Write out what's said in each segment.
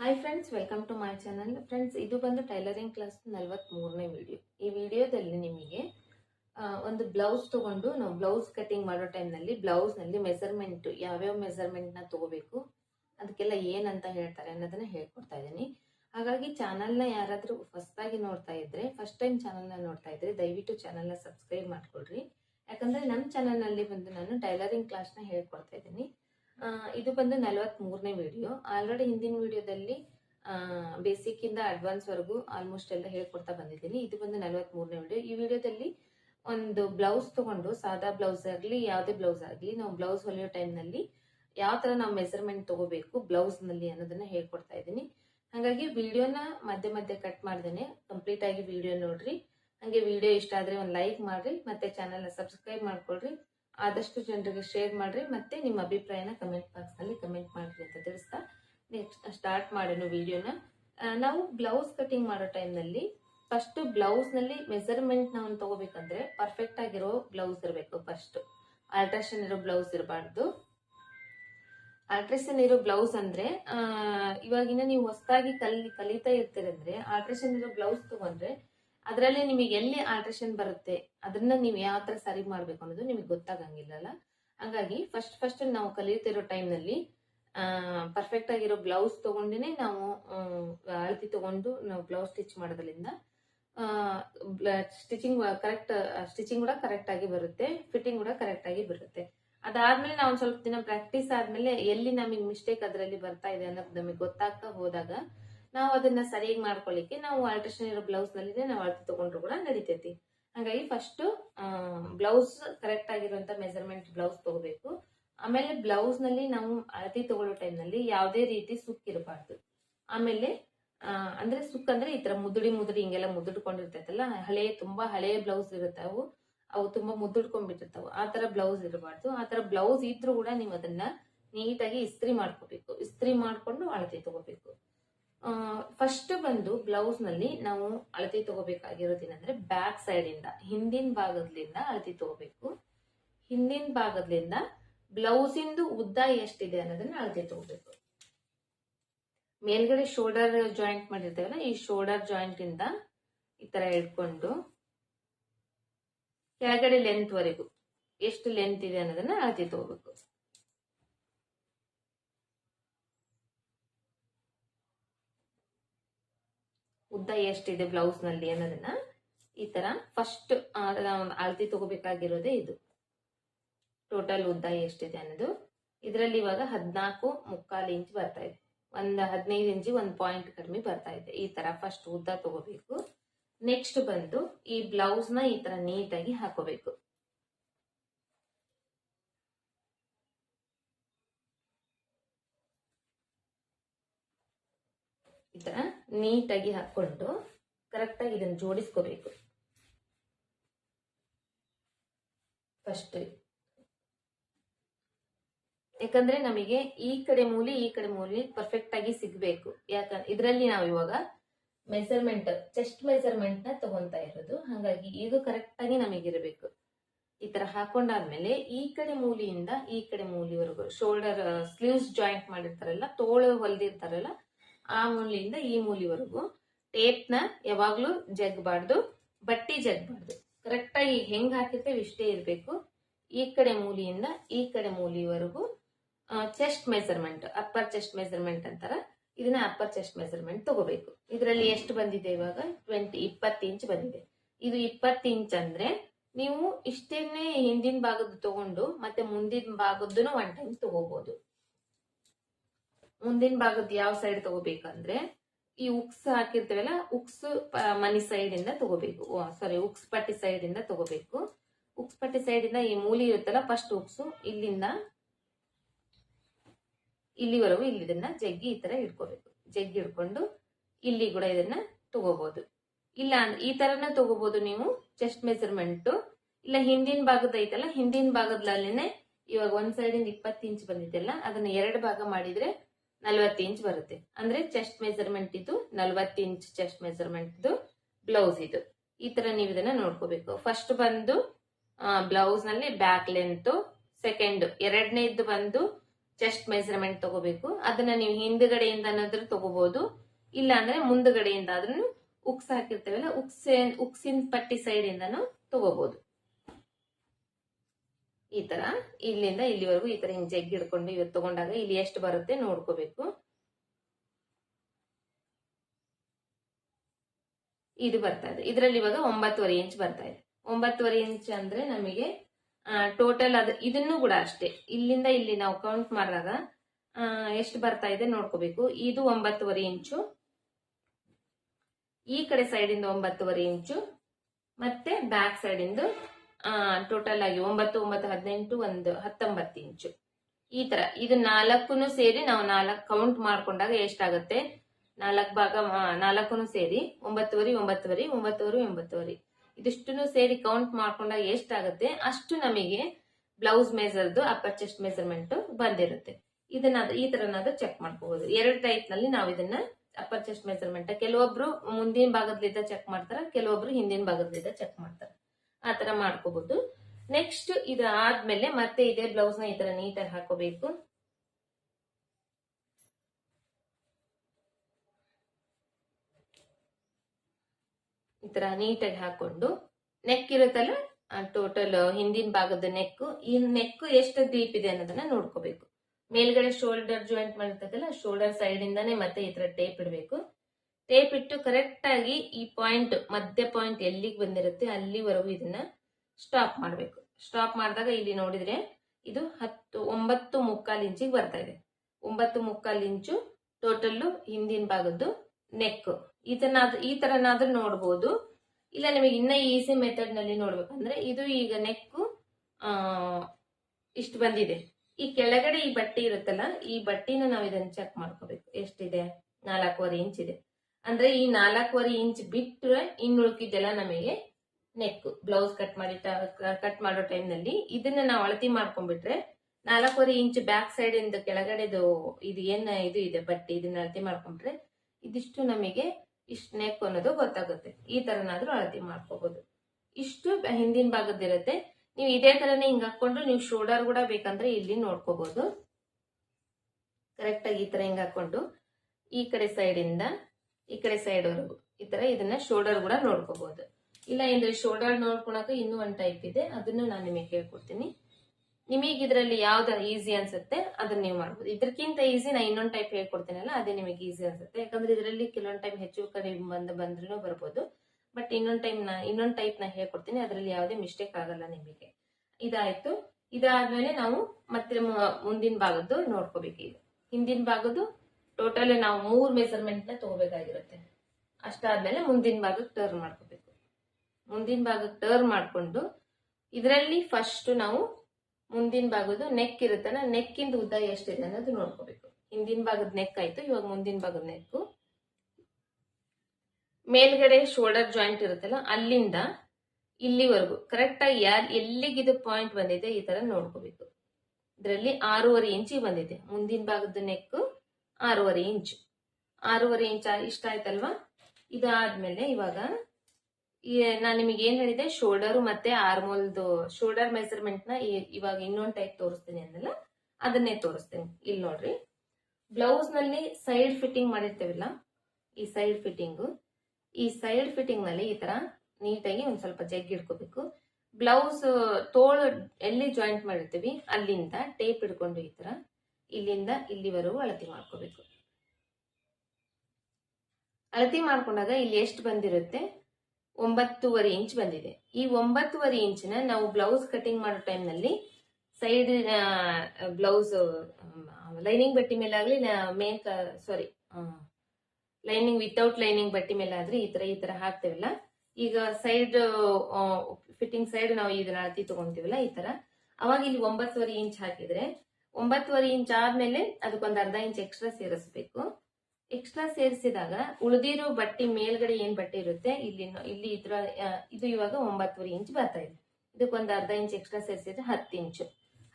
Hi friends welcome to my channel friends ಇದು ಬಂದು tailoring class ನಲವತ್ತ್ಮೂರನೇ video ಈ ವಿಡಿಯೋದಲ್ಲಿ ನಿಮಗೆ ಒಂದು ಬ್ಲೌಸ್ ತಗೊಂಡು ನಾವು ಬ್ಲೌಸ್ ಕಟಿಂಗ್ ಮಾಡೋ ಟೈಮ್ನಲ್ಲಿ ಬ್ಲೌಸ್ನಲ್ಲಿ ಮೆಸರ್ಮೆಂಟ್ ಯಾವ್ಯಾವ ಮೆಸರ್ಮೆಂಟ್ನ ತಗೋಬೇಕು, ಅದಕ್ಕೆಲ್ಲ ಏನಂತ ಹೇಳ್ತಾರೆ ಅನ್ನೋದನ್ನ ಹೇಳ್ಕೊಡ್ತಾ ಇದ್ದೀನಿ. ಹಾಗಾಗಿ ಚಾನಲ್ನ ಯಾರಾದರೂ ಹೊಸದಾಗಿ ನೋಡ್ತಾ ಇದ್ರೆ ಫಸ್ಟ್ ಟೈಮ್ ಚಾನಲ್ನ ನೋಡ್ತಾ ಇದ್ರೆ ದಯವಿಟ್ಟು ಚಾನಲ್ನ ಸಬ್ಸ್ಕ್ರೈಬ್ ಮಾಡ್ಕೊಳ್ರಿ. ಯಾಕಂದ್ರೆ ನಮ್ಮ ಚಾನಲ್ನಲ್ಲಿ ಬಂದು ನಾನು ಟೈಲರಿಂಗ್ ಕ್ಲಾಸ್ನ ಹೇಳ್ಕೊಡ್ತಾ ಇದ್ದೀನಿ. ಇದು ಬಂದು ನಲವತ್ತ್ಮೂರನೇ ವಿಡಿಯೋ ಆಲ್ರೆಡಿ ಹಿಂದಿನ ವಿಡಿಯೋದಲ್ಲಿ ಬೇಸಿಕ್ ಇಂದ ಅಡ್ವಾನ್ಸ್ ವರೆಗೂ ಆಲ್ಮೋಸ್ಟ್ ಎಲ್ಲ ಹೇಳ್ಕೊಡ್ತಾ ಬಂದಿದ್ದೀನಿ. ಇದು ಬಂದು ನಲವತ್ತ್ಮೂರನೇ ವಿಡಿಯೋ ಈ ವಿಡಿಯೋದಲ್ಲಿ ಒಂದು ಬ್ಲೌಸ್ ತಗೊಂಡು, ಸಾದಾ ಬ್ಲೌಸ್ ಆಗಲಿ, ಯಾವುದೇ ಬ್ಲೌಸ್ ಆಗಲಿ, ನಾವು ಬ್ಲೌಸ್ ಹೊಲಿಯೋ ಟೈಮ್ನಲ್ಲಿ ಯಾವ ತರ ನಾವು ಮೆಸರ್ಮೆಂಟ್ ತಗೋಬೇಕು ಬ್ಲೌಸ್ನಲ್ಲಿ ಅನ್ನೋದನ್ನ ಹೇಳ್ಕೊಡ್ತಾ ಇದ್ದೀನಿ. ಹಾಗಾಗಿ ವಿಡಿಯೋನ ಮಧ್ಯೆ ಮಧ್ಯೆ ಕಟ್ ಮಾಡ್ದೇನೆ. ಕಂಪ್ಲೀಟ್ ಆಗಿ ವಿಡಿಯೋ ನೋಡ್ರಿ. ಹಾಗೆ ವಿಡಿಯೋ ಇಷ್ಟ ಆದ್ರೆ ಒಂದು ಲೈಕ್ ಮಾಡ್ರಿ, ಮತ್ತೆ ಚಾನಲ್ನ ಸಬ್ಸ್ಕ್ರೈಬ್ ಮಾಡ್ಕೊಳ್ರಿ. ಆದಷ್ಟು ಜನರಿಗೆ ಶೇರ್ ಮಾಡ್ರಿ, ಮತ್ತೆ ನಿಮ್ಮ ಅಭಿಪ್ರಾಯನ ಕಮೆಂಟ್ ಬಾಕ್ಸ್ನಲ್ಲಿ ಕಮೆಂಟ್ ಮಾಡ್ರಿ ಅಂತ ತಿಳಿಸ್ತಾ ನೆಕ್ಸ್ಟ್ ಸ್ಟಾರ್ಟ್ ಮಾಡೋಣ ವಿಡಿಯೋನ ನಾವು ಬ್ಲೌಸ್ ಕಟಿಂಗ್ ಮಾಡೋ ಟೈಮ್ನಲ್ಲಿ ಫಸ್ಟ್ ಬ್ಲೌಸ್ನಲ್ಲಿ ಮೆಸರ್ಮೆಂಟ್ ನಾವು ತಗೋಬೇಕಂದ್ರೆ ಪರ್ಫೆಕ್ಟ್ ಆಗಿರೋ ಬ್ಲೌಸ್ ಇರಬೇಕು ಫಸ್ಟ್ ಆಲ್ಟ್ರೇಷನ್ ಇರೋ ಬ್ಲೌಸ್ ಇರಬಾರ್ದು. ಆಲ್ಟ್ರೇಷನ್ ಇರೋ ಬ್ಲೌಸ್ ಅಂದ್ರೆ ಇವಾಗಿನ ನೀವು ಹೊಸದಾಗಿ ಕಲಿ, ಕಲಿತಾ ಇರ್ತೀರಂದ್ರೆ ಆಲ್ಟ್ರೇಷನ್ ಇರೋ ಬ್ಲೌಸ್ ತಗೊಂಡ್ರೆ ಅದರಲ್ಲಿ ನಿಮಗೆ ಎಲ್ಲಿ ಆಲ್ಟ್ರೇಷನ್ ಬರುತ್ತೆ ಅದನ್ನ ನೀವು ಯಾವ ತರ ಸರಿ ಮಾಡ್ಬೇಕು ಅನ್ನೋದು ನಿಮಗೆ ಗೊತ್ತಾಗಂಗಿಲ್ಲಲ್ಲ? ಹಂಗಾಗಿ ಫಸ್ಟ್ ಫಸ್ಟ್ ನಾವು ಕಲಿಯುತ್ತಿರೋ ಟೈಮ್ನಲ್ಲಿ ಪರ್ಫೆಕ್ಟ್ ಆಗಿರೋ ಬ್ಲೌಸ್ ತಗೊಂಡೇನೆ ನಾವು ಅಳತೆ ತಗೊಂಡು ನಾವು ಬ್ಲೌಸ್ ಸ್ಟಿಚ್ ಮಾಡೋದ್ರಿಂದ ಸ್ಟಿಚಿಂಗ್ ಕರೆಕ್ಟ್ ಸ್ಟಿಚಿಂಗ್ ಕೂಡ ಕರೆಕ್ಟ್ ಆಗಿ ಬರುತ್ತೆ ಫಿಟ್ಟಿಂಗ್ ಕೂಡ ಕರೆಕ್ಟ್ ಆಗಿ ಬರುತ್ತೆ. ಅದಾದ್ಮೇಲೆ ನಾವು ಸ್ವಲ್ಪ ದಿನ ಪ್ರಾಕ್ಟೀಸ್ ಆದ್ಮೇಲೆ ಎಲ್ಲಿ ನಮಗೆ ಮಿಸ್ಟೇಕ್ ಅದರಲ್ಲಿ ಬರ್ತಾ ಇದೆ ಅನ್ನೋದು ನಮಗೆ ಗೊತ್ತಾಗ್ತಾ ಹೋದಾಗ ನಾವು ಅದನ್ನ ಸರಿಯಾಗಿ ಮಾಡ್ಕೊಳ್ಳಿಕ್ಕೆ ನಾವು ಆಲ್ಟ್ರೇಷನ್ ಇರೋ ಬ್ಲೌಸ್ನಲ್ಲಿ ನಾವು ಅಳತೆ ತಗೊಂಡ್ರು ಕೂಡ ನಡಿತೈತಿ. ಹಾಗಾಗಿ ಫಸ್ಟ್ ಬ್ಲೌಸ್ ಕರೆಕ್ಟ್ ಆಗಿರುವಂತ ಮೆಜರ್ಮೆಂಟ್ ಬ್ಲೌಸ್ ತಗೋಬೇಕು. ಆಮೇಲೆ ಬ್ಲೌಸ್ನಲ್ಲಿ ನಾವು ಅಳತೆ ತಗೊಳ್ಳೋ ಟೈಮ್ನಲ್ಲಿ ಯಾವುದೇ ರೀತಿ ಸುಕ್ ಇರಬಾರ್ದು. ಆಮೇಲೆ ಅಂದ್ರೆ ಸುಕ್ ಅಂದ್ರೆ ಈ ತರ ಮುದುಡಿ ಮುದುಡಿ ಹಿಂಗೆಲ್ಲ ಮುದುಡ್ಕೊಂಡಿರ್ತೈತಲ್ಲ, ಹಳೆ ತುಂಬಾ ಹಳೆಯ ಬ್ಲೌಸ್ ಇರುತ್ತೆ ಅವು ತುಂಬಾ ಮುದುಡ್ಕೊಂಡ್ಬಿಟ್ಟಿರ್ತಾವ. ಆ ತರ ಬ್ಲೌಸ್ ಇರಬಾರ್ದು. ಆ ತರ ಬ್ಲೌಸ್ ಇದ್ರೂ ಕೂಡ ನೀವು ಅದನ್ನ ನೀಟಾಗಿ ಇಸ್ತ್ರಿ ಮಾಡ್ಕೋಬೇಕು. ಇಸ್ತ್ರಿ ಮಾಡ್ಕೊಂಡು ಅಳತೆ ತಗೋಬೇಕು. ಫಸ್ಟ್ ಬಂದು ಬ್ಲೌಸ್ನಲ್ಲಿ ನಾವು ಅಳತೆ ತಗೋಬೇಕಾಗಿರೋದೇನಂದ್ರೆ ಬ್ಯಾಕ್ ಸೈಡ್ ಇಂದ, ಹಿಂದಿನ ಭಾಗದಿಂದ ಅಳತೆ ತಗೋಬೇಕು. ಹಿಂದಿನ ಭಾಗದಿಂದ ಬ್ಲೌಸ್ ಇಂದು ಉದ್ದ ಎಷ್ಟಿದೆ ಅನ್ನೋದನ್ನ ಅಳತೆ ತಗೋಬೇಕು. ಮೇಲ್ಗಡೆ ಶೋಲ್ಡರ್ ಜಾಯಿಂಟ್ ಮಾಡಿರ್ತೇವಲ್ಲ, ಈ ಶೋಲ್ಡರ್ ಜಾಯಿಂಟ್ ಇಂದ ಈ ತರ ಹಿಡ್ಕೊಂಡು ಕೆಳಗಡೆ ಲೆಂತ್ ವರೆಗೂ, ಎಷ್ಟು ಲೆಂತ್ ಇದೆ ಅನ್ನೋದನ್ನ ಅಳತೆ ತಗೋಬೇಕು. ಉದ್ದ ಎಷ್ಟಿದೆ ಬ್ಲೌಸ್ನಲ್ಲಿ ಅನ್ನೋದನ್ನ ಈ ತರ ಫಸ್ಟ್ ಅಳತಿ ತಗೋಬೇಕಾಗಿರೋದೇ ಇದು. ಟೋಟಲ್ ಉದ್ದ ಎಷ್ಟಿದೆ ಅನ್ನೋದು. ಇದರಲ್ಲಿ ಇವಾಗ ಹದಿನಾಲ್ಕು ಮುಕ್ಕಾಲು ಇಂಚ್ ಬರ್ತಾ ಇದೆ. ಒಂದ್ ಹದಿನೈದು ಇಂಚಿ ಒಂದ್ ಪಾಯಿಂಟ್ ಕಡಿಮೆ ಬರ್ತಾ ಇದೆ ಈ ತರ ಫಸ್ಟ್ ಉದ್ದ ತಗೋಬೇಕು. ನೆಕ್ಸ್ಟ್ ಬಂದು ಈ ಬ್ಲೌಸ್ನ ಈ ತರ ನೀಟಾಗಿ ಹಾಕೋಬೇಕು. ತರ ನೀಟಾಗಿ ಹಾಕೊಂಡು ಕರೆಕ್ಟ್ ಆಗಿ ಇದನ್ನ ಜೋಡಿಸ್ಕೋಬೇಕು. ಫಸ್ಟ್ ಯಾಕಂದ್ರೆ ನಮಗೆ ಈ ಕಡೆ ಮೂಲಿ, ಈ ಕಡೆ ಮೂಲಿ ಪರ್ಫೆಕ್ಟ್ ಆಗಿ ಸಿಗ್ಬೇಕು. ಯಾಕಂದ್ರೆ ಇದರಲ್ಲಿ ನಾವು ಇವಾಗ ಮೆಸರ್ಮೆಂಟ್ ಚೆಸ್ಟ್ ಮೆಸರ್ಮೆಂಟ್ನ ತಗೊಂತಾ ಇರೋದು. ಹಾಗಾಗಿ ಇದು ಕರೆಕ್ಟ್ ಆಗಿ ನಮಗಿರಬೇಕು ಈ ತರ ಹಾಕೊಂಡಾದ್ಮೇಲೆ ಈ ಕಡೆ ಮೂಲಿಯಿಂದ ಈ ಕಡೆ ಮೂಲಿವರೆಗೂ ಶೋಲ್ಡರ್ ಸ್ಲೀವ್ಸ್ ಜಾಯಿಂಟ್ ಮಾಡಿರ್ತಾರಲ್ಲ, ತೋಳು ಹೊಲ್ದಿರ್ತಾರಲ್ಲ ಆ ಮೂಲಿಯಿಂದ ಈ ಮೂಲಿವರೆಗೂ ಟೇಪ್ನ ಯಾವಾಗ್ಲೂ ಜಗ್ಬಾರ್ದು, ಬಟ್ಟಿ ಜಗ್ಬಾರ್ದು. ಕರೆಕ್ಟ್ ಆಗಿ ಹೆಂಗ್ ಹಾಕಿರ್ತೇವೆ ಇಷ್ಟೇ ಇರಬೇಕು. ಈ ಕಡೆ ಮೂಲಿಯಿಂದ ಈ ಕಡೆ ಮೂಲಿವರೆಗೂ chest measurement upper chest measurement ಅಂತಾರ. ಇದನ್ನ ಅಪ್ಪರ್ ಚೆಸ್ಟ್ ಮೆಸರ್ಮೆಂಟ್ ತಗೋಬೇಕು. ಇದರಲ್ಲಿ ಎಷ್ಟು ಬಂದಿದೆ ಇವಾಗ? ಟ್ವೆಂಟಿ ಇಪ್ಪತ್ತು ಇಂಚ್ ಬಂದಿದೆ. ಇದು ಇಪ್ಪತ್ತು ಇಂಚ್ ಅಂದ್ರೆ ನೀವು ಇಷ್ಟೇನೆ ಹಿಂದಿನ ಭಾಗದ್ದು ತಗೊಂಡು ಮತ್ತೆ ಮುಂದಿನ ಭಾಗದ್ದು ಒನ್ ಟೈಮ್ ತಗೋಬಹುದು ಮುಂದಿನ ಭಾಗದ ಯಾವ ಸೈಡ್ ತಗೋಬೇಕಂದ್ರೆ, ಈ ಉಕ್ಸ್ ಹಾಕಿರ್ತೇವಲ್ಲ, ಉಕ್ಸ್ ಮನಿ ಸೈಡ್ ಇಂದ ತಗೋಬೇಕು. ಸಾರಿ ಉಕ್ಸ್ ಪಟ್ಟಿ ಸೈಡ್ ಇಂದ ತಗೋಬೇಕು. ಉಕ್ಸ್ ಪಟ್ಟಿ ಸೈಡ್ ಇಂದ ಈ ಮೂಲಿ ಇರುತ್ತಲ್ಲ ಫಸ್ಟ್ ಉಕ್ಸು ಇಲ್ಲಿಂದ, ಇಲ್ಲಿವರೆಗೂ ಇಲ್ಲಿ ಇದನ್ನ ಜಗ್ಗಿ ಈ ತರ ಇಟ್ಕೋಬೇಕು. ಜಗ್ಗಿ ಹಿಡ್ಕೊಂಡು ಇಲ್ಲಿ ಕೂಡ ಇದನ್ನ ತಗೋಬಹುದು ಇಲ್ಲ ಈ ತರನ ತಗೋಬಹುದು ನೀವು ಚೆಸ್ಟ್ ಮೆಜರ್ಮೆಂಟ್ ಇಲ್ಲ ಹಿಂದಿನ ಭಾಗದ ಐತಲ್ಲ, ಹಿಂದಿನ ಭಾಗದಲ್ಲಿನೇ ಇವಾಗ ಒಂದ್ ಸೈಡ್ ಇಂದ ಇಪ್ಪತ್ತು ಇಂಚ್ ಬಂದಿದೆಯಲ್ಲ, ಅದನ್ನ ಎರಡು ಭಾಗ ಮಾಡಿದ್ರೆ ನಲ್ವತ್ತು ಇಂಚ್ ಬರುತ್ತೆ. ಅಂದ್ರೆ ಚೆಸ್ಟ್ ಮೆಜರ್ಮೆಂಟ್ ಇದು, ನಲ್ವತ್ತು ಇಂಚ್ ಚೆಸ್ಟ್ ಮೆಜರ್ಮೆಂಟ್ ಇದು ಬ್ಲೌಸ್ ಇದು. ಈ ತರ ನೀವು ಇದನ್ನ ನೋಡ್ಕೋಬೇಕು. ಫಸ್ಟ್ ಬಂದು ಬ್ಲೌಸ್ನಲ್ಲಿ ಬ್ಯಾಕ್ ಲೆಂತ್ ಸೆಕೆಂಡ್ ಎರಡನೇದು ಬಂದು ಚೆಸ್ಟ್ ಮೆಜರ್ಮೆಂಟ್ ತಗೋಬೇಕು. ಅದನ್ನ ನೀವು ಹಿಂದ್ಗಡೆಯಿಂದನಾದ್ರೂ ತಗೋಬಹುದು ಇಲ್ಲ ಅಂದ್ರೆ ಮುಂದ್ಗಡೆಯಿಂದ ಆದ್ರೂ ಉಕ್ಸ್ ಹಾಕಿರ್ತೇವಲ್ಲ, ಉಕ್ಸ್, ಉಕ್ಸಿನ ಪಟ್ಟಿ ಸೈಡ್ ಇಂದನು ತಗೋಬಹುದು ಈ ತರ, ಇಲ್ಲಿಂದ ಇಲ್ಲಿವರೆಗೂ ಈ ತರ ಹಿಂಗೆ ಜಗ್ ಹಿಡ್ಕೊಂಡು ಇವತ್ತು ತಗೊಂಡಾಗ ಇಲ್ಲಿ ಎಷ್ಟು ಬರುತ್ತೆ ನೋಡ್ಕೋಬೇಕು. ಇದು ಬರ್ತಾ ಇದೆ. ಇದರಲ್ಲಿ ಇವಾಗ ಒಂಬತ್ತುವರೆ ಇಂಚ್ ಬರ್ತಾ ಇದೆ. ಒಂಬತ್ತುವರೆ ಇಂಚ್ ಅಂದ್ರೆ ನಮಗೆ ಟೋಟಲ್ ಅದು ಇದನ್ನು ಕೂಡ ಅಷ್ಟೇ. ಇಲ್ಲಿಂದ ಇಲ್ಲಿ ನಾವು ಕೌಂಟ್ ಮಾಡಿದಾಗ ಎಷ್ಟು ಬರ್ತಾ ಇದೆ ನೋಡ್ಕೋಬೇಕು. ಇದು ಒಂಬತ್ತುವರೆ ಇಂಚು. ಈ ಕಡೆ ಸೈಡ್ ಇಂದ ಒಂಬತ್ತುವರೆ ಇಂಚು. ಮತ್ತೆ ಬ್ಯಾಕ್ ಸೈಡ್ ಇಂದು ಟೋಟಲ್ ಆಗಿ ಒಂಬತ್ತು ಒಂಬತ್ತು, ಹದಿನೆಂಟು, ಒಂದು, ಹತ್ತೊಂಬತ್ತು ಇಂಚು. ಈ ತರ. ಇದು ನಾಲ್ಕು ಸೇರಿ ನಾವು ನಾಲ್ಕು ಕೌಂಟ್ ಮಾಡ್ಕೊಂಡಾಗ ಎಷ್ಟಾಗುತ್ತೆ? ನಾಲ್ಕು ಭಾಗ ನಾಲ್ಕು ಸೇರಿ ಒಂಬತ್ತುವರಿ ಒಂಬತ್ತುವರಿ ಒಂಬತ್ತುವರಿ ಒಂಬತ್ತುವರಿ. ಇದಿಷ್ಟು ಸೇರಿ ಕೌಂಟ್ ಮಾಡ್ಕೊಂಡಾಗ ಎಷ್ಟಾಗುತ್ತೆ? ಅಷ್ಟು ನಮಗೆ ಬ್ಲೌಸ್ ಮೇಜರ್ದು ಅಪ್ಪರ್ ಚೆಸ್ಟ್ ಮೆಜರ್ಮೆಂಟ್ ಬಂದಿರುತ್ತೆ. ಇದನ್ನ ಈ ತರನಾದ್ರೂ ಚೆಕ್ ಮಾಡ್ಕೋಬಹುದು ಎರಡು ಟೈಪ್ನಲ್ಲಿ ನಾವು ಇದನ್ನ ಅಪ್ಪರ್ ಚೆಸ್ಟ್ ಮೆಜರ್ಮೆಂಟ್ ಕೆಲವೊಬ್ರು ಮುಂದಿನ ಭಾಗದಲ್ಲಿದ್ದ ಚೆಕ್ ಮಾಡ್ತಾರ, ಕೆಲವೊಬ್ರು ಹಿಂದಿನ ಭಾಗದಲ್ಲಿದ್ದ ಚೆಕ್ ಮಾಡ್ತಾರ. ಆ ತರ ಮಾಡ್ಕೋಬಹುದು ನೆಕ್ಸ್ಟ್ ಇದು ಆದ್ಮೇಲೆ ಮತ್ತೆ ಇದೆ ಬ್ಲೌಸ್ನ ಈ ತರ ನೀಟಾಗಿ ಹಾಕೋಬೇಕು. ಈ ತರ ನೀಟಾಗಿ ಹಾಕೊಂಡು ನೆಕ್ ಇರುತ್ತಲ್ಲ ಟೋಟಲ್ ಹಿಂದಿನ ಭಾಗದ ನೆಕ್ ಈ ನೆಕ್ ಎಷ್ಟು ಡೀಪ್ ಇದೆ ಅನ್ನೋದನ್ನ ನೋಡ್ಕೋಬೇಕು. ಮೇಲ್ಗಡೆ ಶೋಲ್ಡರ್ ಜಾಯಿಂಟ್ ಮಾಡಿರ್ತದಲ್ಲ ಶೋಲ್ಡರ್ ಸೈಡ್ ಇಂದಾನೆ ಮತ್ತೆ ಈ ತರ ಟೇಪ್ ಇಡಬೇಕು. ಟೇಪ್ ಇಟ್ಟು ಕರೆಕ್ಟ್ ಆಗಿ ಈ ಪಾಯಿಂಟ್ ಮಧ್ಯ ಪಾಯಿಂಟ್ ಎಲ್ಲಿಗೆ ಬಂದಿರುತ್ತೆ ಅಲ್ಲಿವರೆಗೂ ಇದನ್ನ ಸ್ಟಾಪ್ ಮಾಡಬೇಕು. ಸ್ಟಾಪ್ ಮಾಡಿದಾಗ ಇಲ್ಲಿ ನೋಡಿದ್ರೆ ಇದು ಹತ್ತು, ಒಂಬತ್ತು ಮುಕ್ಕಾಲು ಇಂಚಿಗೆ ಬರ್ತಾ ಇದೆ. ಒಂಬತ್ತು ಮುಕ್ಕಾಲು ಇಂಚು ಟೋಟಲ್ ಹಿಂದಿನ ಭಾಗದ್ದು ನೆಕ್ ಇದನ್ನ ಈ ತರನಾದ್ರೂ ನೋಡ್ಬೋದು. ಇಲ್ಲ, ನಿಮಗೆ ಇನ್ನ ಈಸಿ ಮೆಥಡ್ನಲ್ಲಿ ನೋಡ್ಬೇಕಂದ್ರೆ ಇದು ಈಗ ನೆಕ್ಕು ಇಷ್ಟು ಬಂದಿದೆ. ಈ ಕೆಳಗಡೆ ಈ ಬಟ್ಟೆ ಇರುತ್ತಲ್ಲ, ಈ ಬಟ್ಟಿನ ನಾವು ಇದನ್ನ ಚೆಕ್ ಮಾಡ್ಕೋಬೇಕು. ಎಷ್ಟಿದೆ? ನಾಲ್ಕೂವರೆ ಇಂಚ್ ಇದೆ ಅಂದ್ರೆ ಈ ನಾಲ್ಕೂವರೆ ಇಂಚ್ ಬಿಟ್ಟರೆ ಇನ್ನುಳ್ಕಿದ್ದೆಲ್ಲ ನಮಗೆ ನೆಕ್ ಬ್ಲೌಸ್ ಕಟ್ ಮಾಡಿ ಕಟ್ ಮಾಡೋ ಟೈಮ್ನಲ್ಲಿ ಇದನ್ನ ನಾವು ಅಳತಿ ಮಾಡ್ಕೊಂಡ್ಬಿಟ್ರೆ ನಾಲ್ಕೂವರೆ ಇಂಚ್ ಬ್ಯಾಕ್ ಸೈಡ್ ಇಂದ ಕೆಳಗಡೆದು ಇದು ಏನ್ ಇದು ಇದೆ, ಬಟ್ಟೆ ಇದನ್ನ ಅಳತಿ ಮಾಡ್ಕೊಂಡ್ರೆ ಇದಿಷ್ಟು ನಮಗೆ ಇಷ್ಟು ನೆಕ್ ಅನ್ನೋದು ಗೊತ್ತಾಗುತ್ತೆ. ಈ ತರನಾದ್ರೂ ಅಳತಿ ಮಾಡ್ಕೋಬಹುದು ಇಷ್ಟು ಹಿಂದಿನ ಭಾಗದಿರುತ್ತೆ ನೀವು ಇದೇ ತರನೇ ಹಿಂಗ್ ಹಾಕೊಂಡ್ರೆ ನೀವು ಶೋಲ್ಡರ್ ಕೂಡ ಬೇಕಂದ್ರೆ ಇಲ್ಲಿ ನೋಡ್ಕೋಬಹುದು ಕರೆಕ್ಟ್ ಆಗಿ ಈ ತರ ಹಿಂಗ್ ಹಾಕೊಂಡು ಈ ಕಡೆ ಸೈಡ್ ಇಂದ ಈ ಕಡೆ ಸೈಡ್ ವರೆಗೂ. ಈ ತರ ಇದನ್ನ ಶೋಲ್ಡರ್ ಕೂಡ ನೋಡ್ಕೋಬಹುದು ಇಲ್ಲ ಏನ್ರಿ ಶೋಲ್ಡರ್ ನೋಡ್ಕೊಳಕ ಇನ್ನೂ ಒಂದ್ ಟೈಪ್ ಇದೆ. ಅದನ್ನು ನಾನು ನಿಮಗೆ ಹೇಳ್ಕೊಡ್ತೀನಿ. ನಿಮಗೆ ಇದರಲ್ಲಿ ಯಾವ್ದು ಈಸಿ ಅನ್ಸುತ್ತೆ, ಅದನ್ನ ನೀವು ಮಾಡ್ಬೋದು. ಇದಕ್ಕಿಂತ ಈಸಿ ನಾ ಇನ್ನೊಂದ್ ಟೈಪ್ ಹೇಳ್ಕೊಡ್ತೀನಲ್ಲ, ಅದೇ ನಿಮಗೆ ಈಸಿ ಅನ್ಸುತ್ತೆ. ಯಾಕಂದ್ರೆ ಇದರಲ್ಲಿ ಕೆಲವೊಂದ್ ಟೈಮ್ ಹೆಚ್ಚು ಕಡಿಮೆ ಬಂದ್ ಬಂದ್ರೂ ಬರ್ಬೋದು. ಬಟ್ ಇನ್ನೊಂದ್ ಟೈಮ್ ನಾ ಇನ್ನೊಂದ್ ಟೈಪ್ ನಾ ಹೇಳ್ಕೊಡ್ತೀನಿ. ಅದರಲ್ಲಿ ಯಾವುದೇ ಮಿಸ್ಟೇಕ್ ಆಗಲ್ಲ ನಿಮಗೆ. ಇದಾಯ್ತು. ಇದಾದ್ಮೇಲೆ ನಾವು ಮತ್ತೆ ಮುಂದಿನ ಭಾಗದ್ದು ನೋಡ್ಕೋಬೇಕು ಈಗ. ಹಿಂದಿನ ಭಾಗದ್ದು ಟೋಟಲ್ ನಾವು ಮೂರು ಮೆಸರ್ಮೆಂಟ್ನ ತಗೋಬೇಕಾಗಿರುತ್ತೆ. ಅಷ್ಟಾದ್ಮೇಲೆ ಮುಂದಿನ ಭಾಗಕ್ಕೆ ಟರ್ನ್ ಮಾಡ್ಕೋಬೇಕು. ಮುಂದಿನ ಭಾಗಕ್ಕೆ ಟರ್ನ್ ಮಾಡ್ಕೊಂಡು ಇದರಲ್ಲಿ ಫಸ್ಟ್ ನಾವು ಮುಂದಿನ ಭಾಗದ ನೆಕ್ ಇರುತ್ತಲ್ಲ ನೆಕ್ಕಿಂದ ಉದ್ದ ಎಷ್ಟಿದೆ ಅನ್ನೋದು ನೋಡ್ಕೋಬೇಕು. ಹಿಂದಿನ ಭಾಗದ ನೆಕ್ ಆಯ್ತು, ಇವಾಗ ಮುಂದಿನ ಭಾಗದ ನೆಕ್ ಮೇಲ್ಗಡೆ ಶೋಲ್ಡರ್ ಜಾಯಿಂಟ್ ಇರುತ್ತಲ್ಲ, ಅಲ್ಲಿಂದ ಇಲ್ಲಿವರೆಗೂ ಕರೆಕ್ಟ್ ಆಗಿ ಯಾರ್ ಎಲ್ಲಿಗಿದು ಪಾಯಿಂಟ್ ಬಂದಿದೆ ಈ ತರ ನೋಡ್ಕೋಬೇಕು. ಇದರಲ್ಲಿ ಆರೂವರೆ ಇಂಚಿ ಬಂದಿದೆ. ಮುಂದಿನ ಭಾಗದ ನೆಕ್ ಆರೂವರೆ ಇಂಚ್. ಆರೂವರೆ ಇಂಚ್ ಇಷ್ಟ ಆಯ್ತಲ್ವಾ? ಇದಾದ್ಮೇಲೆ ಇವಾಗ ನಾನು ನಿಮಗೆ ಏನ್ ಹೇಳಿದೆ? ಶೋಲ್ಡರ್ ಮತ್ತೆ ಆರ್ಮೋಲ್ದು ಶೋಲ್ಡರ್ ಮೆಸರ್ಮೆಂಟ್ನ ಇವಾಗ ಇನ್ನೊಂದು ಟೈಪ್ ತೋರಿಸ್ತೀನಿ ಅಂದಲ್ಲ? ಅದನ್ನೇ ತೋರಿಸ್ತೀನಿ. ಇಲ್ಲಿ ನೋಡ್ರಿ. ಬ್ಲೌಸ್ನಲ್ಲಿ ಸೈಡ್ ಫಿಟ್ಟಿಂಗ್ ಮಾಡಿರ್ತೇವಲ್ಲ? ಈ ಸೈಡ್ ಫಿಟ್ಟಿಂಗು. ಈ ಸೈಡ್ ಫಿಟ್ಟಿಂಗ್ನಲ್ಲಿ ಈ ತರ ನೀಟಾಗಿ ಒಂದ್ ಸ್ವಲ್ಪ ಜಗ್ ಇಡ್ಕೋಬೇಕು. ಬ್ಲೌಸ್ ತೋಳು ಎಲ್ಲಿ ಜಾಯಿಂಟ್ ಮಾಡಿರ್ತೀವಿ? ಅಲ್ಲಿಂದ ಟೇಪ್ ಹಿಡ್ಕೊಂಡು ಈ ತರ. ಇಲ್ಲಿಂದ ಇಲ್ಲಿವರೆಗೂ ಅಳತೆ ಮಾಡ್ಕೋಬೇಕು. ಅಳತೆ ಮಾಡ್ಕೊಂಡಾಗ ಇಲ್ಲಿ ಎಷ್ಟು ಬಂದಿರುತ್ತೆ? ಒಂಬತ್ತೂವರೆ ಇಂಚ್ ಬಂದಿದೆ. ಈ ಒಂಬತ್ತುವರೆ ಇಂಚಿನ ನಾವು ಬ್ಲೌಸ್ ಕಟಿಂಗ್ ಮಾಡೋ ಟೈಮ್ನಲ್ಲಿ ಸೈಡ್ ಬ್ಲೌಸ್ ಲೈನಿಂಗ್ ಬಟ್ಟಿ ಮೇಲೆ ಆಗಲಿ main sari lining without lining ಬಟ್ಟಿ ಮೇಲೆ ಈ ತರ ಈ ತರ ಹಾಕ್ತೇವಲ್ಲ. ಈಗ ಸೈಡ್ ಫಿಟ್ಟಿಂಗ್ ಸೈಡ್ ನಾವು ಇದನ್ನ ಅಳತಿ ತಗೊಂತೀವಲ್ಲ, ಈ ತರ ಅವಾಗ ಇಲ್ಲಿ ಒಂಬತ್ತುವರೆ ಇಂಚ್ ಹಾಕಿದ್ರೆ ಒಂಬತ್ತುವರೆ ಇಂಚ್ ಆದ್ಮೇಲೆ ಅದಕ್ಕೊಂದು ಅರ್ಧ ಇಂಚ್ ಎಕ್ಸ್ಟ್ರಾ ಸೇರಿಸ್ಬೇಕು. ಎಕ್ಸ್ಟ್ರಾ ಸೇರಿಸಿದಾಗ ಉಳಿದಿರೋ ಬಟ್ಟೆ ಮೇಲ್ಗಡೆ ಏನ್ ಬಟ್ಟೆ ಇರುತ್ತೆ, ಇಲ್ಲಿ ಇಲ್ಲಿ ಇದ್ರ ಇದು ಇವಾಗ ಒಂಬತ್ತುವರೆ ಇಂಚ್ ಬರ್ತಾ ಇದೆ. ಇದಕ್ಕೊಂದು ಅರ್ಧ ಇಂಚ್ ಎಕ್ಸ್ಟ್ರಾ ಸೇರಿಸಿದ್ರೆ ಹತ್ತು ಇಂಚು.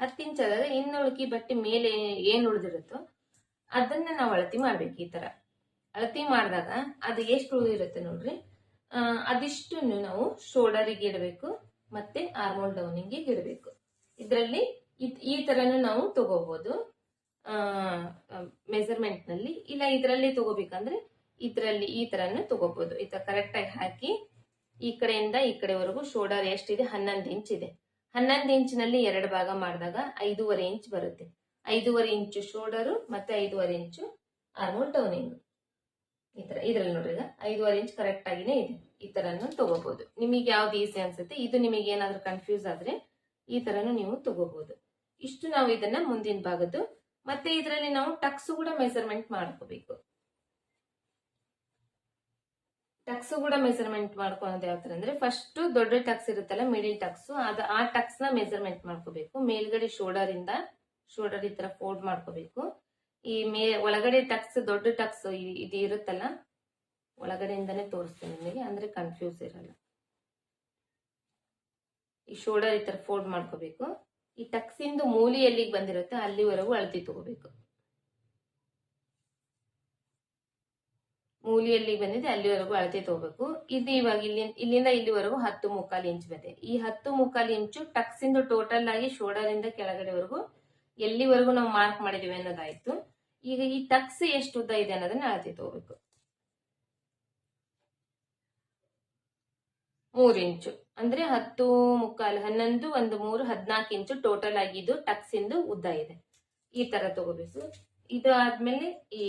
ಹತ್ತು ಇಂಚ್ ಆದಾಗ ಇನ್ನು ಉಳ್ಕಿ ಬಟ್ಟೆ ಮೇಲೆ ಏನ್ ಉಳಿದಿರುತ್ತೋ ಅದನ್ನ ನಾವು ಅಳತಿ ಮಾಡ್ಬೇಕು ಈ ತರ. ಅಳತಿ ಮಾಡಿದಾಗ ಅದು ಎಷ್ಟು ಉಳಿದಿರುತ್ತೆ ನೋಡ್ರಿ? ಅದಿಷ್ಟನ್ನು ನಾವು ಶೋಲ್ಡರಿಗೆ ಇಡಬೇಕು ಮತ್ತೆ ಆರ್ಮೋಲ್ ಡೌನಿಂಗ್ ಇಡಬೇಕು. ಇದರಲ್ಲಿ ಈ ತರನು ನಾವು ತಗೋಬಹುದು ಮೆಸರ್ಮೆಂಟ್ನಲ್ಲಿ ಇಲ್ಲ, ಇದರಲ್ಲಿ ತಗೋಬೇಕಂದ್ರೆ ಇದರಲ್ಲಿ ಈ ತರನು ತಗೋಬಹುದು ಈ ತರ ಕರೆಕ್ಟ್ ಆಗಿ ಹಾಕಿ ಈ ಕಡೆಯಿಂದ ಈ ಕಡೆವರೆಗೂ ಶೋಲ್ಡರ್ ಎಷ್ಟಿದೆ? ಹನ್ನೊಂದು ಇಂಚ್ ಇದೆ. ಹನ್ನೊಂದು ಇಂಚಿನಲ್ಲಿ ಎರಡು ಭಾಗ ಮಾಡಿದಾಗ ಐದೂವರೆ ಇಂಚ್ ಬರುತ್ತೆ. ಐದೂವರೆ ಇಂಚು ಶೋಲ್ಡರು ಮತ್ತೆ ಐದೂವರೆ ಇಂಚು ಆರ್ಮೋಲ್ ಟೌನಿಂಗ್ ಈ ತರ, ಇದ್ರಲ್ಲಿ ನೋಡ್ರಿ ಈಗ ಐದೂವರೆ ಇಂಚ್ ಕರೆಕ್ಟ್ ಆಗಿನೇ ಇದೆ. ಈ ತರನು ತಗೋಬಹುದು ನಿಮಗೆ ಯಾವ್ದು ಈಸಿ ಅನ್ಸುತ್ತೆ? ಇದು ನಿಮಗೆ ಏನಾದ್ರೂ ಕನ್ಫ್ಯೂಸ್ ಆದ್ರೆ ಈ ತರನು ನೀವು ತಗೋಬಹುದು ಇಷ್ಟು ನಾವು ಇದನ್ನ ಮುಂದಿನ ಭಾಗದ್ದು. ಮತ್ತೆ ಇದರಲ್ಲಿ ನಾವು ಟಕ್ಸ್ ಕೂಡ ಮೆಸರ್ಮೆಂಟ್ ಮಾಡ್ಕೋಬೇಕು. ಟಕ್ಸ್ ಕೂಡ ಮೆಸರ್ಮೆಂಟ್ ಮಾಡ್ಕೊಳೋದು ಯಾವ ತರ ಅಂದ್ರೆ ಫಸ್ಟ್ ದೊಡ್ಡ ಟಕ್ಸ್ ಇರುತ್ತಲ್ಲ ಮಿಡಿಲ್ ಟಕ್ಸ್, ಅದ ಆ ಟಕ್ಸ್ನ ಮೆಸರ್ಮೆಂಟ್ ಮಾಡ್ಕೋಬೇಕು. ಮೇಲ್ಗಡೆ ಶೋಲ್ಡರ್ ಇಂದ ಶೋಲ್ಡರ್ ಈ ತರ ಫೋಲ್ಡ್ ಮಾಡ್ಕೋಬೇಕು. ಈ ಮೇ, ಒಳಗಡೆ ಟಕ್ಸ್, ದೊಡ್ಡ ಟಕ್ಸ್ ಇದು ಇರುತ್ತಲ್ಲ, ಒಳಗಡೆಯಿಂದಾನೇ ತೋರಿಸ್ತೀನಿ ನಿಮಗೆ, ಅಂದ್ರೆ ಕನ್ಫ್ಯೂಸ್ ಇರಲ್ಲ. ಈ ಶೋಲ್ಡರ್ ಈ ತರ ಫೋಲ್ಡ್ ಮಾಡ್ಕೋಬೇಕು. ಈ ಟಕ್ಸಿಂದು ಮೂಲಿ ಎಲ್ಲಿಗೆ ಬಂದಿರುತ್ತೆ ಅಲ್ಲಿವರೆಗೂ ಅಳತಿ ತಗೋಬೇಕು. ಮೂಲಿಯಲ್ಲಿ ಬಂದಿದೆ ಅಲ್ಲಿವರೆಗೂ ಅಳತೆ ತಗೋಬೇಕು. ಇದು ಇವಾಗ ಇಲ್ಲಿ ಇಲ್ಲಿಂದ ಇಲ್ಲಿವರೆಗೂ ಹತ್ತು ಮುಕ್ಕಾಲು ಇಂಚು ಬಂದಿದೆ ಈ ಹತ್ತು ಮುಕ್ಕಾಲು ಇಂಚು ಟಕ್ಸ್ ಟೋಟಲ್ ಆಗಿ ಶೋಲ್ಡರ್ ಇಂದ ಕೆಳಗಡೆವರೆಗೂ ಎಲ್ಲಿವರೆಗೂ ನಾವು ಮಾರ್ಕ್ ಮಾಡಿದೀವಿ ಅನ್ನೋದಾಯ್ತು. ಈಗ ಈ ಟಕ್ಸ್ ಎಷ್ಟು ಉದ್ದ ಇದೆ ಅನ್ನೋದನ್ನ ಅಳತೆ ತಗೋಬೇಕು. ಮೂರು ಇಂಚು. ಅಂದ್ರೆ ಹತ್ತು ಮುಕ್ಕಾಲು ಹನ್ನೊಂದು ಒಂದು ಮೂರು ಹದಿನಾಲ್ಕು ಇಂಚು ಟೋಟಲ್ ಆಗಿದ್ದು ಇದು ಟಕ್ಸ್ ಇಂದು ಉದ್ದ ಇದೆ. ಈ ತರ ತಗೋಬೇಕು. ಇದು ಆದ್ಮೇಲೆ ಈ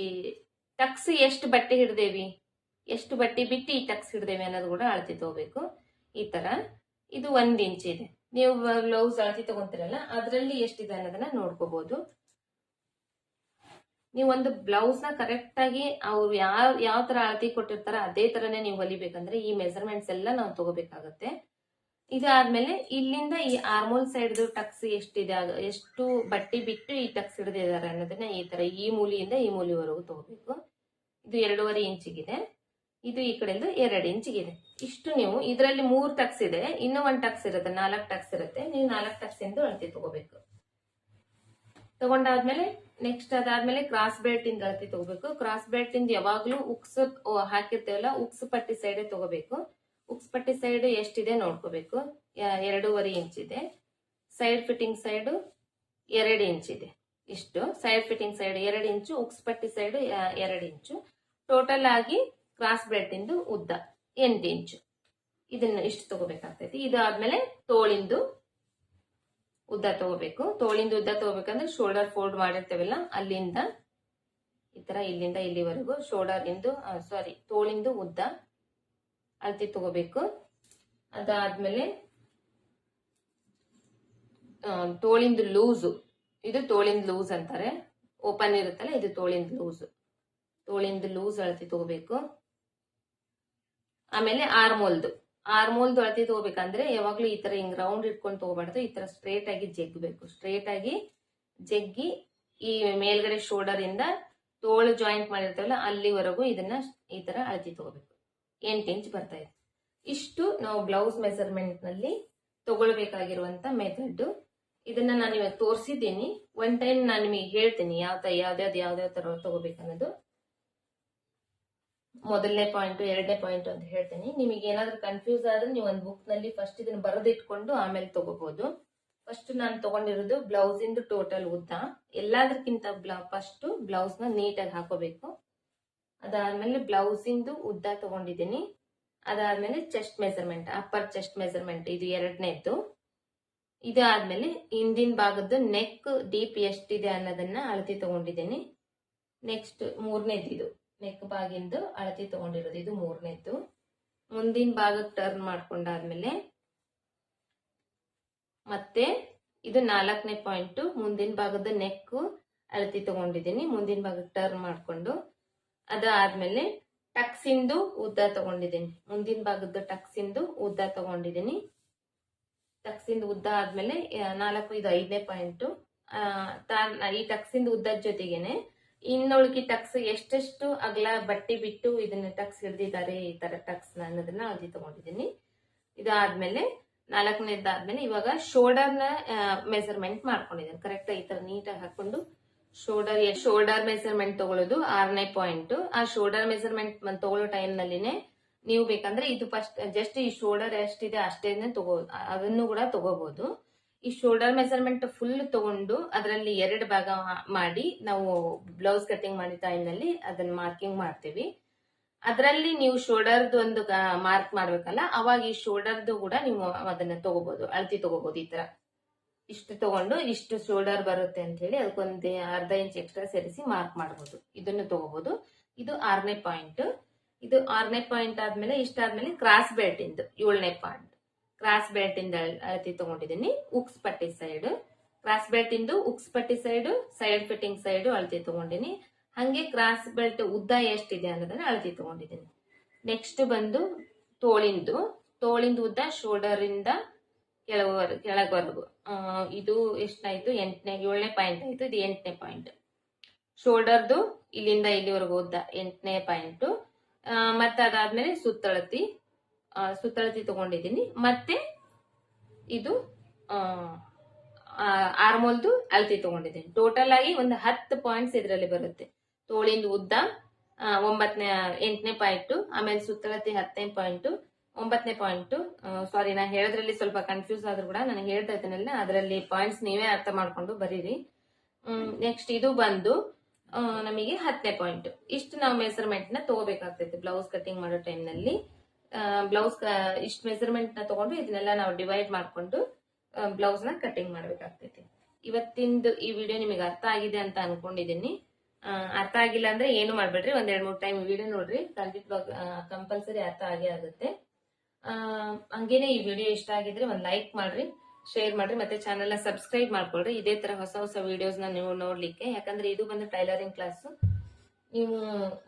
ಟಕ್ಸ್ ಎಷ್ಟು ಬಟ್ಟೆ ಹಿಡ್ದೇವಿ? ಎಷ್ಟು ಬಟ್ಟೆ ಬಿಟ್ಟು ಈ ಟಕ್ಸ್ ಹಿಡ್ದೇವಿ ಅನ್ನೋದು ಕೂಡ ಅಳತಿ ತಗೋಬೇಕು. ಈ ತರ. ಇದು ಒಂದ್ ಇಂಚ್ ಇದೆ. ನೀವು ಬ್ಲೌಸ್ ಅಳತಿ ತಗೊಂತೀರಲ್ಲ, ಅದರಲ್ಲಿ ಎಷ್ಟಿದೆ ಅನ್ನೋದನ್ನ ನೋಡ್ಕೋಬಹುದು ನೀವು ಒಂದು ಬ್ಲೌಸ್ನ ಕರೆಕ್ಟ್ ಆಗಿ ಅವ್ರು ಯಾವ ಯಾವ ತರ ಅಳತಿ ಕೊಟ್ಟಿರ್ತಾರ ಅದೇ ತರನೇ ನೀವು ಹೊಲಿಬೇಕಂದ್ರೆ ಈ ಮೆಸರ್ಮೆಂಟ್ಸ್ ಎಲ್ಲ ನಾವು ತಗೋಬೇಕಾಗತ್ತೆ. ಇದಾದ್ಮೇಲೆ ಇಲ್ಲಿಂದ ಈ ಆರ್ಮೋಲ್ ಸೈಡ್ ಟಕ್ಸ್ ಎಷ್ಟಿದೆ ಎಷ್ಟು ಬಟ್ಟೆ ಬಿಟ್ಟು ಈ ಟಕ್ಸ್ ಹಿಡಿದಿದ್ದಾರೆ ಅನ್ನೋದನ್ನ ಈ ತರ ಈ ಮೂಲಿಯಿಂದ ಈ ಮೂಲಿವರೆಗೂ ತಗೋಬೇಕು. ಇದು ಎರಡೂವರೆ ಇಂಚಿಗಿದೆ. ಇದು ಈ ಕಡೆಯಿಂದ ಎರಡು ಇಂಚಿಗಿದೆ. ಇಷ್ಟು ನೀವು ಇದರಲ್ಲಿ ಮೂರು ಟಕ್ಸ್ ಇದೆ, ಇನ್ನೂ ಒಂದ್ ಟಕ್ಸ್ ಇರುತ್ತೆ, ನಾಲ್ಕು ಟಕ್ಸ್ ಇರುತ್ತೆ. ನೀವು ನಾಲ್ಕು ಟಕ್ಸ್ ಇಂದ ಅಳತಿ ತಗೋಬೇಕು. ತಗೊಂಡಾದ್ಮೇಲೆ ನೆಕ್ಸ್ಟ್ ಅದಾದ್ಮೇಲೆ ಕ್ರಾಸ್ ಬೆಲ್ಟ್ ಇಂದ ಅಳತಿ ತಗೋಬೇಕು. ಕ್ರಾಸ್ ಬೆಲ್ಟ್ ಇಂದ ಯಾವಾಗ್ಲೂ ಉಕ್ಸ್ ಹಾಕಿರ್ತೇವಲ್ಲ, ಉಕ್ಸ್ ಪಟ್ಟಿ ಸೈಡ್ ತಗೋಬೇಕು. ಉಕ್ಸ್ ಪಟ್ಟಿ ಸೈಡ್ ಎಷ್ಟಿದೆ ನೋಡ್ಕೋಬೇಕು. ಎರಡೂವರೆ ಇಂಚ್ ಇದೆ. ಸೈಡ್ ಫಿಟ್ಟಿಂಗ್ ಸೈಡ್ ಎರಡು ಇಂಚ್ ಇದೆ. ಇಷ್ಟು. ಸೈಡ್ ಫಿಟ್ಟಿಂಗ್ ಸೈಡ್ ಎರಡು ಇಂಚು ಉಕ್ಸ್ಪಟ್ಟಿ ಸೈಡ್ ಎರಡು ಇಂಚು ಟೋಟಲ್ ಆಗಿ ಕ್ರಾಸ್ ಇಂದು ಉದ್ದ ಎಂಟು ಇಂಚು ಇದನ್ನ ಇಷ್ಟು ತಗೋಬೇಕಾಗ್ತೈತಿ. ಇದಾದ್ಮೇಲೆ ತೋಳಿಂದು ಉದ್ದ ತಗೋಬೇಕು. ತೋಳಿಂದ ಉದ್ದ ತಗೋಬೇಕಂದ್ರೆ ಶೋಲ್ಡರ್ ಫೋಲ್ಡ್ ಮಾಡಿರ್ತೇವಲ್ಲ, ಅಲ್ಲಿಂದ ಈ ತರ ಇಲ್ಲಿಂದ ಇಲ್ಲಿವರೆಗೂ ಶೋಲ್ಡರ್ ಇಂದು ಸಾರಿ ತೋಳಿಂದು ಉದ್ದ ಅಳತೆ ತಗೋಬೇಕು. ಅದಾದ್ಮೇಲೆ ತೋಳಿಂದ ಲೂಸು. ಇದು ತೋಳಿಂದ ಲೂಸ್ ಅಂತಾರೆ. ಓಪನ್ ಇರುತ್ತಲ್ಲ, ಇದು ತೋಳಿಂದ ಲೂಸ್. ತೋಳಿಂದ ಲೂಸ್ ಅಳತೆ ತಗೋಬೇಕು. ಆಮೇಲೆ ಆರ್ಮೋಲ್ದು. ಆರ್ಮೋಲ್ದು ಅಳತೆ ತಗೋಬೇಕಂದ್ರೆ ಯಾವಾಗ್ಲೂ ಈ ತರ ಹಿಂಗ್ ರೌಂಡ್ ಇಟ್ಕೊಂಡು ತಗೋಬಾರ್ದು. ಈ ತರ ಸ್ಟ್ರೇಟ್ ಆಗಿ ಜಗ್ಬೇಕು. ಸ್ಟ್ರೇಟ್ ಆಗಿ ಜಗ್ಗಿ ಈ ಮೇಲ್ಗಡೆ ಶೋಲ್ಡರ್ ಇಂದ ತೋಳು ಜಾಯಿಂಟ್ ಮಾಡಿರ್ತೇವಲ್ಲ, ಅಲ್ಲಿವರೆಗೂ ಇದನ್ನ ಈ ತರ ಅಳತೆ ತಗೋಬೇಕು. ಎಂಟು ಇಂಚ್ ಬರ್ತಾ ಇದೆ ಇಷ್ಟು ನಾವು ಬ್ಲೌಸ್ ಮೆಸರ್ಮೆಂಟ್ನಲ್ಲಿ ತಗೊಳ್ಬೇಕಾಗಿರುವಂತ ಮೆಥಡ್ ಇದನ್ನ ನಾನು ಇವಾಗ ತೋರಿಸಿದ್ದೀನಿ. ಒನ್ ಟೈಮ್ ನಾನು ನಿಮಗೆ ಹೇಳ್ತೀನಿ ಯಾವ ತರ ಯಾವ್ದಾವ್ದು ಯಾವ್ದಾವ್ ತರ ತಗೋಬೇಕನ್ನೋದು ಮೊದಲನೇ ಪಾಯಿಂಟ್ ಎರಡನೇ ಪಾಯಿಂಟ್ ಅಂತ ಹೇಳ್ತೀನಿ. ನಿಮಗೆ ಏನಾದ್ರೂ ಕನ್ಫ್ಯೂಸ್ ಆದ್ರೆ ನೀವು ಒಂದು ಬುಕ್ನಲ್ಲಿ ಫಸ್ಟ್ ಇದನ್ನ ಬರೆದಿಟ್ಕೊಂಡು ಆಮೇಲೆ ತಗೋಬಹುದು ಫಸ್ಟ್ ನಾನು ತಗೊಂಡಿರೋದು ಬ್ಲೌಸ್ ಇಂದು ಟೋಟಲ್ ಉದ್ದ. ಎಲ್ಲದಕ್ಕಿಂತ ಫಸ್ಟ್ ಬ್ಲೌಸ್ನ ನೀಟಾಗಿ ಹಾಕೋಬೇಕು. ಅದಾದ್ಮೇಲೆ ಬ್ಲೌಸಿಂದು ಉದ್ದ ತಗೊಂಡಿದ್ದೀನಿ. ಅದಾದ್ಮೇಲೆ chest measurement upper chest measurement ಇದು ಎರಡನೇದ್ದು. ಇದಾದ್ಮೇಲೆ ಹಿಂದಿನ ಭಾಗದ್ದು ನೆಕ್ ಡೀಪ್ ಎಷ್ಟಿದೆ ಅನ್ನೋದನ್ನ ಅಳತೆ ತಗೊಂಡಿದ್ದೀನಿ. ನೆಕ್ಸ್ಟ್ ಮೂರನೇದು ಇದು. ನೆಕ್ ಭಾಗಿಂದು ಅಳತೆ ತಗೊಂಡಿರೋದು ಇದು ಮೂರನೇದ್ದು. ಮುಂದಿನ ಭಾಗಕ್ಕೆ ಟರ್ನ್ ಮಾಡ್ಕೊಂಡಾದ್ಮೇಲೆ ಮತ್ತೆ ಇದು ನಾಲ್ಕನೇ ಪಾಯಿಂಟ್ ಮುಂದಿನ ಭಾಗದ ನೆಕ್ ಅಳತೆ ತಗೊಂಡಿದ್ದೀನಿ. ಮುಂದಿನ ಭಾಗಕ್ಕೆ ಟರ್ನ್ ಮಾಡ್ಕೊಂಡು ಅದಾದ್ಮೇಲೆ ಟಕ್ಸಿಂದು ಉದ್ದ ತಗೊಂಡಿದ್ದೀನಿ. ಮುಂದಿನ ಭಾಗದ ಟಕ್ಸಿಂದು ಉದ್ದ ತಗೊಂಡಿದ್ದೀನಿ. ಟಕ್ಸಿಂದ ಉದ್ದ ಆದ್ಮೇಲೆ ನಾಲ್ಕು, ಇದು ಐದನೇ ಪಾಯಿಂಟ್ ಈ ಟಕ್ಸಿಂದ ಉದ್ದದ ಜೊತೆಗೇನೆ ಇನ್ನೊಳಗಿ ಟಕ್ಸ್ ಎಷ್ಟೆಷ್ಟು ಅಗಲ ಬಟ್ಟೆ ಬಿಟ್ಟು ಇದನ್ನ ಟಕ್ಸ್ ಹಿಡ್ದಿದ್ದಾರೆ ಈ ತರ ಟಕ್ಸ್ ಅನ್ನೋದನ್ನ ಅಲ್ಲಿ ತಗೊಂಡಿದ್ದೀನಿ. ಇದಾದ್ಮೇಲೆ ನಾಲ್ಕನೇದಾದ್ಮೇಲೆ ಇವಾಗ ಶೋಲ್ಡರ್ನ ಮೆಸರ್ಮೆಂಟ್ ಮಾಡ್ಕೊಂಡಿದ್ದೀನಿ. ಕರೆಕ್ಟ್ ಈ ತರ ನೀಟಾಗಿ ಹಾಕೊಂಡು ಶೋಲ್ಡರ್ ಶೋಲ್ಡರ್ ಮೆಸರ್ಮೆಂಟ್ ತಗೊಳ್ಳೋದು ಆರನೇ ಪಾಯಿಂಟ್. ಆ ಶೋಲ್ಡರ್ ಮೆಸರ್ಮೆಂಟ್ ತಗೊಳ್ಳೋ ಟೈಮ್ ನಲ್ಲಿನೇ ನೀವು ಬೇಕಂದ್ರೆ ಇದು ಫಸ್ಟ್ ಜಸ್ಟ್ ಈ ಶೋಲ್ಡರ್ ಎಷ್ಟಿದೆ ಅಷ್ಟೇನೆ ತಗೋ, ಅದನ್ನು ಕೂಡ ತಗೋಬಹುದು ಈ ಶೋಲ್ಡರ್ ಮೆಸರ್ಮೆಂಟ್ ಫುಲ್ ತಗೊಂಡು ಅದರಲ್ಲಿ ಎರಡು ಭಾಗ ಮಾಡಿ ನಾವು ಬ್ಲೌಸ್ ಕಟಿಂಗ್ ಮಾಡಿದ ಟೈಮ್ನಲ್ಲಿ ಅದನ್ನ ಮಾರ್ಕಿಂಗ್ ಮಾಡ್ತೀವಿ. ಅದರಲ್ಲಿ ನೀವು ಶೋಲ್ಡರ್ದು ಒಂದು ಮಾರ್ಕ್ ಮಾಡ್ಬೇಕಲ್ಲ, ಅವಾಗ ಈ ಶೋಲ್ಡರ್ದು ಕೂಡ ನೀವು ಅದನ್ನ ತಗೋಬಹುದು ಅಳತಿ ತಗೋಬಹುದು ಈ ತರ. ಇಷ್ಟು ತಗೊಂಡು ಇಷ್ಟು ಶೋಲ್ಡರ್ ಬರುತ್ತೆ ಅಂತ ಹೇಳಿ ಅದಕ್ಕೊಂದು ಅರ್ಧ ಇಂಚ್ ಎಕ್ಸ್ಟ್ರಾ ಸೇರಿಸಿ ಮಾರ್ಕ್ ಮಾಡಬಹುದು ಇದನ್ನು ತಗೋಬಹುದು ಇದು ಆರನೇ ಪಾಯಿಂಟ್ ಇದು ಆರನೇ ಪಾಯಿಂಟ್ ಆದ್ಮೇಲೆ ಇಷ್ಟಾದ್ಮೇಲೆ ಕ್ರಾಸ್ ಬೆಲ್ಟ್ ಇಂದು, ಏಳನೇ ಪಾಯಿಂಟ್ ಕ್ರಾಸ್ ಬೆಲ್ಟ್ ಇಂದ ಅಳ್- ಅಳತಿ ತಗೊಂಡಿದ್ದೀನಿ. ಉಕ್ಸ್ ಪಟ್ಟಿ ಸೈಡ್ ಕ್ರಾಸ್ ಬೆಲ್ಟ್ ಇಂದು ಉಕ್ಸ್ ಪಟ್ಟಿ ಸೈಡ್ ಸೈಡ್ ಫಿಟ್ಟಿಂಗ್ ಸೈಡ್ ಅಳತಿ ತಗೊಂಡಿನಿ. ಹಂಗೆ ಕ್ರಾಸ್ ಬೆಲ್ಟ್ ಉದ್ದ ಎಷ್ಟಿದೆ ಅನ್ನೋದನ್ನ ಅಳತಿ ತಗೊಂಡಿದ್ದೀನಿ. ನೆಕ್ಸ್ಟ್ ಬಂದು ತೋಳಿಂದು. ತೋಳಿಂದ ಉದ್ದ ಶೋಲ್ಡರ್ ಇಂದ ಕೆಳವರೆಗೂ ಕೆಳಗವರೆಗೂ. ಇದು ಎಷ್ಟಾಯ್ತು? ಎಂಟನೇ, ಏಳನೇ ಪಾಯಿಂಟ್ ಆಯ್ತು. ಇದು ಎಂಟನೇ ಪಾಯಿಂಟ್ ಶೋಲ್ಡರ್ದು ಇಲ್ಲಿಂದ ಇಲ್ಲಿವರೆಗೂ ಉದ್ದ. ಎಂಟನೇ ಪಾಯಿಂಟ್ ಮತ್ತೆ ಅದಾದ್ಮೇಲೆ ಸುತ್ತಳತಿ. ಸುತ್ತಳತಿ ತಗೊಂಡಿದ್ದೀನಿ. ಮತ್ತೆ ಇದು ಆರ್ಮೋಲ್ದು ಅಳತಿ ತಗೊಂಡಿದ್ದೀನಿ. ಟೋಟಲ್ ಆಗಿ ಒಂದು ಹತ್ತು ಪಾಯಿಂಟ್ಸ್ ಇದರಲ್ಲಿ ಬರುತ್ತೆ. ತೋಳಿಂದ ಉದ್ದ ಒಂಬತ್ತನೇ ಎಂಟನೇ ಪಾಯಿಂಟ್ ಆಮೇಲೆ ಸುತ್ತಳತಿ ಹತ್ತನೇ ಪಾಯಿಂಟ್ ಒಂಬತ್ತನೇ ಪಾಯಿಂಟ್ ಸಾರಿ ನಾ ಹೇಳೋದ್ರಲ್ಲಿ ಸ್ವಲ್ಪ ಕನ್ಫ್ಯೂಸ್ ಆದ್ರೂ ಕೂಡ ನಾನು ಹೇಳ್ತಾ ಇದ್ದೇನೆ ಅದರಲ್ಲಿ ಪಾಯಿಂಟ್ಸ್ ನೀವೇ ಅರ್ಥ ಮಾಡ್ಕೊಂಡು ಬರೀರಿ. ನೆಕ್ಸ್ಟ್ ಇದು ಬಂದು ನಮಗೆ ಹತ್ತನೇ ಪಾಯಿಂಟ್ ಇಷ್ಟು ನಾವು ಮೆಸರ್ಮೆಂಟ್ನ ತಗೋಬೇಕಾಗ್ತೈತೆ ಬ್ಲೌಸ್ ಕಟಿಂಗ್ ಮಾಡೋ ಟೈಮ್ನಲ್ಲಿ ನಲ್ಲಿ. ಬ್ಲೌಸ್ ಇಷ್ಟು ಮೆಸರ್ಮೆಂಟ್ನ ತಗೊಂಡು ಇದನ್ನೆಲ್ಲ ನಾವು ಡಿವೈಡ್ ಮಾಡಿಕೊಂಡು ಬ್ಲೌಸ್ನ ಕಟಿಂಗ್ ಮಾಡ್ಬೇಕಾಗ್ತೈತಿ. ಇವತ್ತಿಂದು ಈ ವಿಡಿಯೋ ನಿಮಗೆ ಅರ್ಥ ಆಗಿದೆ ಅಂತ ಅನ್ಕೊಂಡಿದ್ದೀನಿ. ಅರ್ಥ ಆಗಿಲ್ಲ ಅಂದ್ರೆ ಏನು ಮಾಡ್ಬೇಡ್ರಿ? ಒಂದ್ ಎರಡ್ ಮೂರ್ ಟೈಮ್ ವಿಡಿಯೋ ನೋಡ್ರಿ. ಖಂಡಿತ ಕಂಪಲ್ಸರಿ ಅರ್ಥ ಆಗೇ ಆಗುತ್ತೆ. ಹಂಗೇನೆ ಈ ವಿಡಿಯೋ ಇಷ್ಟ ಆಗಿದ್ರೆ ಒಂದ್ ಲೈಕ್ ಮಾಡ್ರಿ ಶೇರ್ ಮಾಡ್ರಿ, ಮತ್ತೆ ಚಾನೆಲ್ ಸಬ್ಸ್ಕ್ರೈಬ್ ಮಾಡ್ಕೊಳ್ರಿ. ಇದೇ ತರ ಹೊಸ ಹೊಸ ವಿಡಿಯೋಸ್ನ ನೀವು ನೋಡ್ಲಿಕ್ಕೆ. ಯಾಕಂದ್ರೆ ಇದು ಬಂದು ಟೈಲರಿಂಗ್ ಕ್ಲಾಸ್ ನೀವು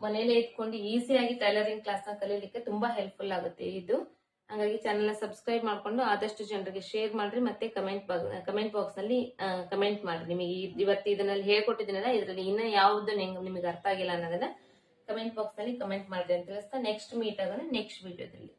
ಮನೇಲೆ ಇಟ್ಕೊಂಡು ಈಸಿಯಾಗಿ ಟೈಲರಿಂಗ್ ಕ್ಲಾಸ್ನ ಕಲೀಲಿಕ್ಕೆ ತುಂಬಾ ಹೆಲ್ಪ್ಫುಲ್ ಆಗುತ್ತೆ ಇದು. ಹಾಗಾಗಿ ಚಾನೆಲ್ ಸಬ್ಸ್ಕ್ರೈಬ್ ಮಾಡ್ಕೊಂಡು ಆದಷ್ಟು ಜನರಿಗೆ ಶೇರ್ ಮಾಡ್ರಿ, ಮತ್ತೆ ಕಮೆಂಟ್ ಕಮೆಂಟ್ ಬಾಕ್ಸ್ನಲ್ಲಿ ಕಮೆಂಟ್ ಮಾಡ್ರಿ. ನಿಮಗೆ ಇವತ್ತು ಇದನ್ನಲ್ಲಿ ಹೇಳ್ಕೊಟ್ಟಿದ್ದೀನಲ್ಲ, ಇದರಲ್ಲಿ ಇನ್ನ ಯಾವ್ದು ನಿಮಗೆ ಅರ್ಥ ಆಗಿಲ್ಲ ಅನ್ನೋದನ್ನ ಕಮೆಂಟ್ ಬಾಕ್ಸ್ನಲ್ಲಿ ಕಮೆಂಟ್ ಮಾಡ್ರಿ ಅಂತ ತಿಳಿಸ್ತಾ ನೆಕ್ಸ್ಟ್ ಮೀಟ್ ಆಗೋಣ ನೆಕ್ಸ್ಟ್ ವಿಡಿಯೋದಲ್ಲಿ